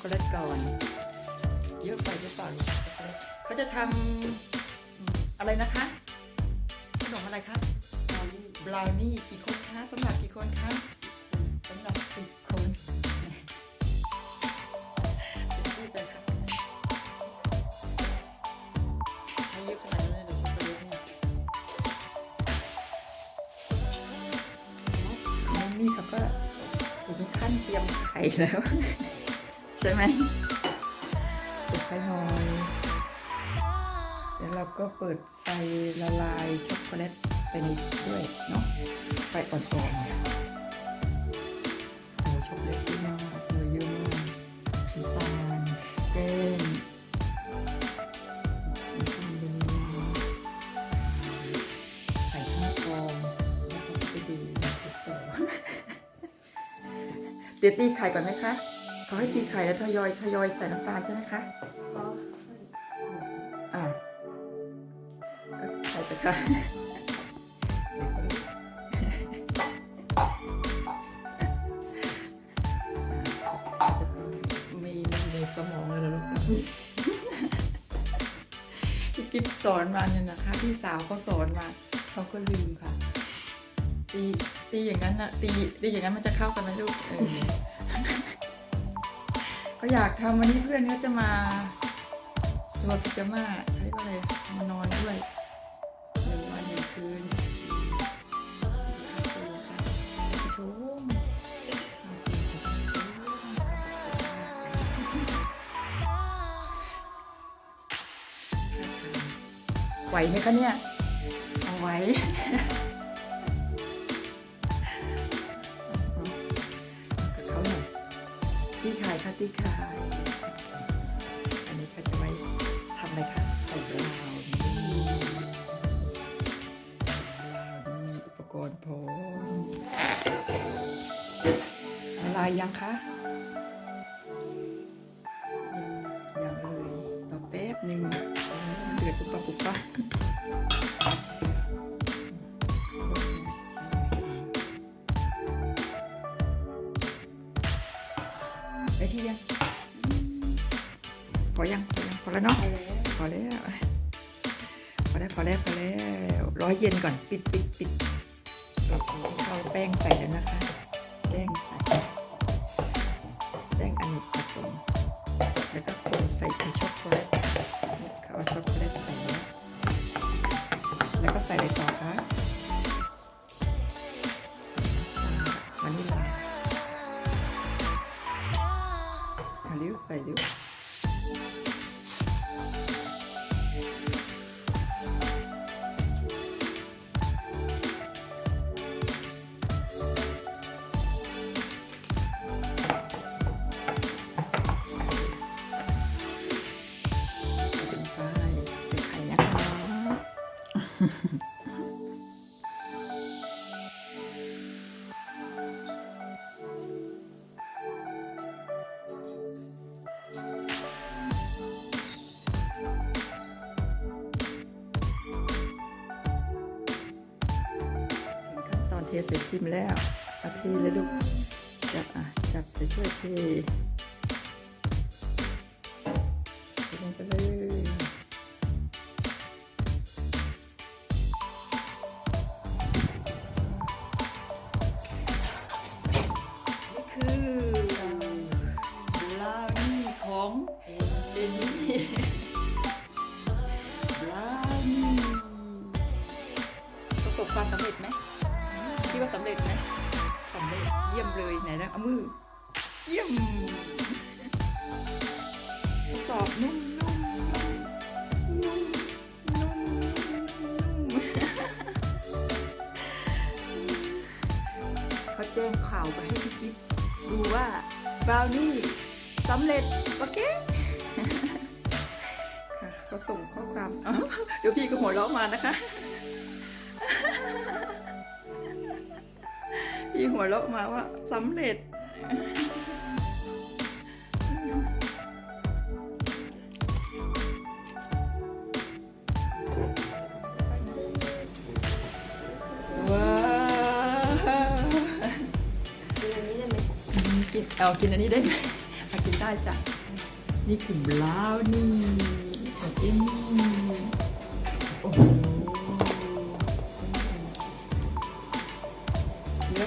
กโกแลตก่อน เยอะไปหรือเปล่าลูกช็อกโกเขาจะทำอะไรนะคะขนมอะไรคะบราวนี่กี่คนคะสำหรับกี่คนคะสำหรับสิบคนพูดไปค่ะใช้เยอะขนาดนั้นเลยเหรอช็อกโกแลตเนี่ยน้องนี่เขาก็ถึงขั้นเตรียมไข่แล้ว ใช่ไหมปิดไฟหน่อยแล้วเราก็เปิดไฟละลายช็อกโกแลตไปในด้วยเนาะไฟอ่อนๆโอ้ช็อกโกแลตเยอะมากเลยเยอะมากน้ำตาลแก้มน้ำตาลวานิลลาไข่ห้าฟองแล้วก็ไปดูติ๊กต็อเดี๋ยวตีไข่ก่อนไหมคะ เขาให้ตีไข่แล้วทยอยทยอยใส่น้ำตาลใช่ไหมคะอ่าก็ใส่ไปค่ะไม่ไม่ในสมองเลยเหรอลูกที่กิฟสอนมาเนี่ยนะคะ พี่สาวเขาสอนมาเขาก็ลืมค่ะตีตีอย่างนั้นนะตีตีอย่างนั้นมันจะเข้ากันไหมลูกเออ ก็อยากทำวันนี้เพื่อนเขาจะมาสวดพิจามาใช้ว่าอะไรมานอนด้วยหนึ่งวันหนึ่งคืนชมไหวไหมคะเนี่ยเอาไหว ตีไข่ค่ะตีไข่อันนี้ก็จะไว้ทำอะไรคะใส่บราวนี่ลาวนี่อุปกรณ์พร้อมละลายยังคะ ไปที่ยังพอยังพอยังพอแล้วเนาะพอแล้วพอแล้วพอแล้วพอแล้วร้อยเย็นก่อน ปิดปิดปิดเราเอาแป้งใส่แล้วนะคะ แป้งใส่ อะ เทใส่ชิมแล้วเอาเทเลยลูกจับอะจับจะช่วยเท ดว่าสำเร็จไหมสำเร็จเยี่ยมเลยไหนนะเอามือ เยี่ยมสอบนุ่มนุ่มนุ่มนุ่มเขาแจ้งข่าวไปให้พี่กิ๊ฟดูว่าบราวนี่สำเร็จโอเคค่ะเขาส่งข้อความ เดี๋ยวพี่ก็หัวเราะมานะคะ พี่หัวเราะมาว่าสำเร็จ ว้าวกินอันนี้ได้ไหมกินเอากินอันนี้ได้ไหมมากินได้จ้ะ นี่คือบราวนี่ของเอมี่